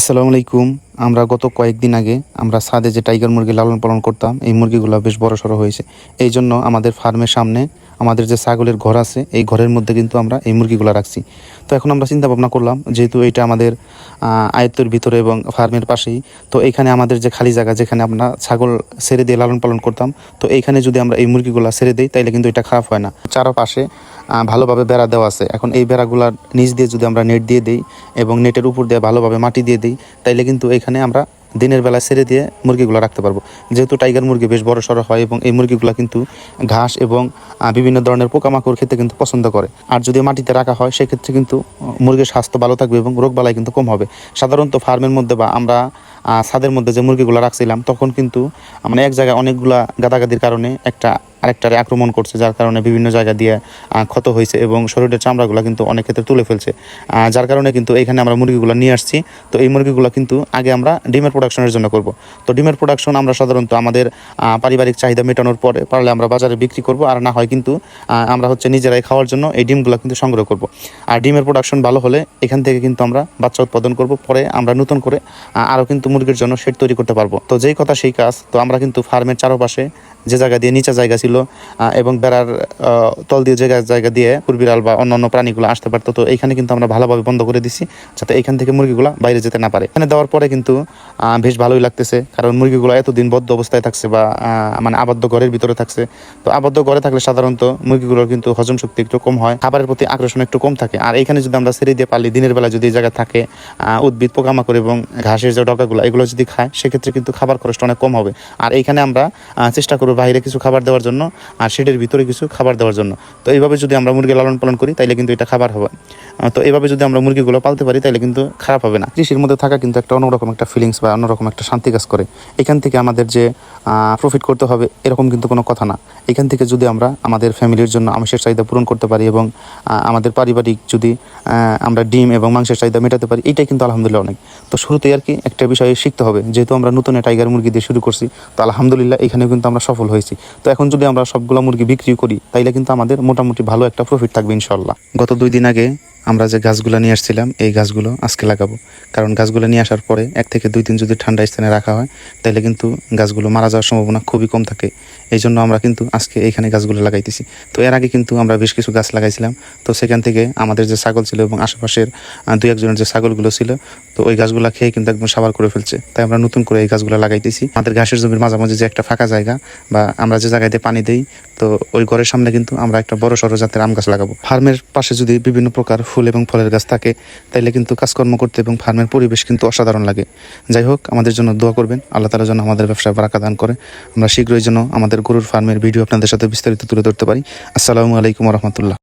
আসসালামু আলাইকুম। আমরা গত কয়েকদিন আগে আমরা সাদে যে টাইগার মুরগি লালন পালন করতাম, এই মুরগিগুলো বেশ বড় সড়ো হয়েছে। এই জন্য আমাদের ফার্মের সামনে আমাদের যে ছাগলের ঘর আছে, এই ঘরের মধ্যে কিন্তু আমরা এই মুরগিগুলো রাখছি। তো এখন আমরা চিন্তা ভাবনা করলাম, যেহেতু এটা আমাদের আয়ত্তের ভিতরে এবং ফার্মের পাশেই, তো এইখানে আমাদের যে খালি জায়গা যেখানে আমরা ছাগল ছেড়ে দিয়ে লালন পালন করতাম, তো এইখানে যদি আমরা এই মুরগিগুলো ছেড়ে দিই, তাইলে কিন্তু এটা খারাপ হয় না। চারপাশে ভালোভাবে বেড়া দেওয়া আছে। এখন এই বেড়াগুলার নিচ দিয়ে যদি আমরা নেট দিয়ে দিই এবং নেটের উপর দিয়ে ভালোভাবে মাটি দিয়ে দিই, তাইলে কিন্তু এখানে আমরা দিনের বেলা ছেড়ে দিয়ে মুরগিগুলো রাখতে পারব। যেহেতু টাইগার মুরগি বেশ বড় সড়ো হয় এবং এই মুরগিগুলো কিন্তু ঘাস এবং বিভিন্ন ধরনের পোকামাকড় খেতে কিন্তু পছন্দ করে। আর যদি মাটিতে রাখা হয়, সেক্ষেত্রে কিন্তু মুরগির স্বাস্থ্য ভালো থাকবে এবং রোগবালাই কিন্তু কম হবে। সাধারণত ফার্মের মধ্যে বা আমরা ছাদের মধ্যে যে মুরগিগুলো রাখছিলাম, তখন কিন্তু মানে এক জায়গায় অনেকগুলা গাদাগাদির কারণে একটা আরেকটারে আক্রমণ করছে, যার কারণে বিভিন্ন জায়গা দিয়ে ক্ষত হয়েছে এবং শরীরের চামড়াগুলো কিন্তু অনেক ক্ষেত্রে তুলে ফেলছে। যার কারণে কিন্তু এখানে আমরা মুরগিগুলো নিয়ে আসছি। তো এই মুরগিগুলো কিন্তু আগে আমরা ডিমের প্রোডাকশনের জন্য করব। তো ডিমের প্রোডাকশন আমরা সাধারণত আমাদের পারিবারিক চাহিদা মেটানোর পরে পারলে আমরা বাজারে বিক্রি করব, আর না হয় কিন্তু আমরা হচ্ছে নিজেরাই খাওয়ার জন্য এই ডিমগুলো কিন্তু সংগ্রহ করব। আর ডিমের প্রোডাকশন ভালো হলে এখান থেকে কিন্তু আমরা বাচ্চা উৎপাদন করব, পরে আমরা নতুন করে আরও কিন্তু মুরগির জন্য শেড তৈরি করতে পারব। তো যেই কথা সেই কাজ, তো আমরা কিন্তু ফার্মের চারপাশে যে জায়গা দিয়ে নিচা জায়গা ছিল এবং বেড়ার তল দিয়ে জায়গা জায়গা দিয়ে কুরবিড়াল বা অন্যান্য প্রাণীগুলো আসতে পারতো। তো এখানে কিন্তু আমরা ভালোভাবে বন্ধ করে দিছি, যাতে এখান থেকে মুরগিগুলো বাইরে যেতে না পারে। এখানে দেওয়ার পরে কিন্তু বেশ ভালোই লাগতেছে, কারণ মুরগিগুলো এতদিন বদ্ধ অবস্থায় থাকছে বা মানে আবদ্ধ ঘরের ভিতরে থাকছে। তো আবদ্ধ ঘরে থাকলে সাধারণত মুরগিগুলোর কিন্তু হজম শক্তি একটু কম হয়, খাবারের প্রতি আকর্ষণ একটু কম থাকে। আর এখানে যদি আমরা ছেড়ে দিয়ে পারলি দিনের বেলা যদি এই জায়গায় থাকে উদ্ভিদ, পোকামাকড় এবং ঘাসের যে ডগাগুলো, এগুলো যদি খায়, সেক্ষেত্রে কিন্তু খাবার খরচটা অনেক কম হবে। আর এইখানে আমরা চেষ্টা করব বাইরে কিছু খাবার দেওয়ার জন্য আর শেডের ভিতরে কিছু খাবার দেওয়ার জন্য। তো এইভাবে যদি আমরা মুরগি লালন পালন করি, তাইলে কিন্তু এটা খাবার হবে। তো এইভাবে যদি আমরা মুরগিগুলো পালতে পারি তাহলে কিন্তু খারাপ হবে না। কৃষির মধ্যে থাকা কিন্তু একটা অন্যরকম একটা ফিলিংস বা অন্যরকম একটা শান্তি কাজ করে। এখান থেকে আমাদের যে প্রফিট করতে হবে, এরকম কিন্তু কোনো কথা না। এখান থেকে যদি আমরা আমাদের ফ্যামিলির জন্য আমিষের চাহিদা পূরণ করতে পারি এবং আমাদের পারিবারিক যদি আমরা ডিম এবং মাংসের চাহিদা মেটাতে পারি, এটাই কিন্তু আলহামদুলিল্লাহ অনেক। তো শুরুতেই আর কি একটা বিষয়ে শিখতে হবে। যেহেতু আমরা নতুন টাইগার মুরগি দিয়ে শুরু করছি, তো আলহামদুলিল্লাহ এখানেও কিন্তু আমরা সফল হয়েছি। তো এখন যদি আমরা সবগুলো মুরগি বিক্রি করি, তাইলে কিন্তু আমাদের মোটামুটি ভালো একটা প্রফিট থাকবে ইনশাল্লাহ গত দুই দিন আগে আমরা যে গাছগুলো নিয়ে আসছিলাম, এই গাছগুলো আজকে লাগাবো। কারণ গাছগুলো নিয়ে আসার পরে এক থেকে দুই দিন যদি ঠান্ডা স্থানে রাখা হয় তাহলে কিন্তু গাছগুলো মারা যাওয়ার সম্ভাবনা খুবই কম থাকে। এই জন্য আমরা কিন্তু আজকে এইখানে গাছগুলো লাগাইতেছি। তো এর আগে কিন্তু আমরা বেশ কিছু গাছ লাগাইছিলাম। তো সেখান থেকে আমাদের যে ছাগল ছিল এবং আশেপাশের দুই একজনের যে ছাগলগুলো ছিল, তো ওই গাছগুলো খেয়ে কিন্তু একদম সাবার করে ফেলছে। তাই আমরা নতুন করে এই গাছগুলো লাগাইতেছি। আমাদের ঘাসের জমির মাঝামাঝি যে একটা ফাঁকা জায়গা বা আমরা যে জায়গায় দিয়ে পানি দিই, তো ওই ঘরের সামনে কিন্তু আমরা একটা বড় সড়ো জাতের আম গাছ লাগাবো। ফার্মের পাশে যদি বিভিন্ন প্রকার ফুল এবং ফলের গাছ থাকে, তাইলে কিন্তু কাজকর্ম করতে এবং ফার্মের পরিবেশ কিন্তু অসাধারণ লাগে। যাই হোক, আমাদের জন্য দোয়া করবেন, আল্লাহ তালা যেন আমাদের ব্যবসায় বারাকা দান করে। আমরা শীঘ্রই যেন আমাদের গরুর ফার্মের ভিডিও আপনাদের সাথে বিস্তারিত তুলে ধরতে পারি। আসসালামু আলাইকুম রহমতুল্লাহ।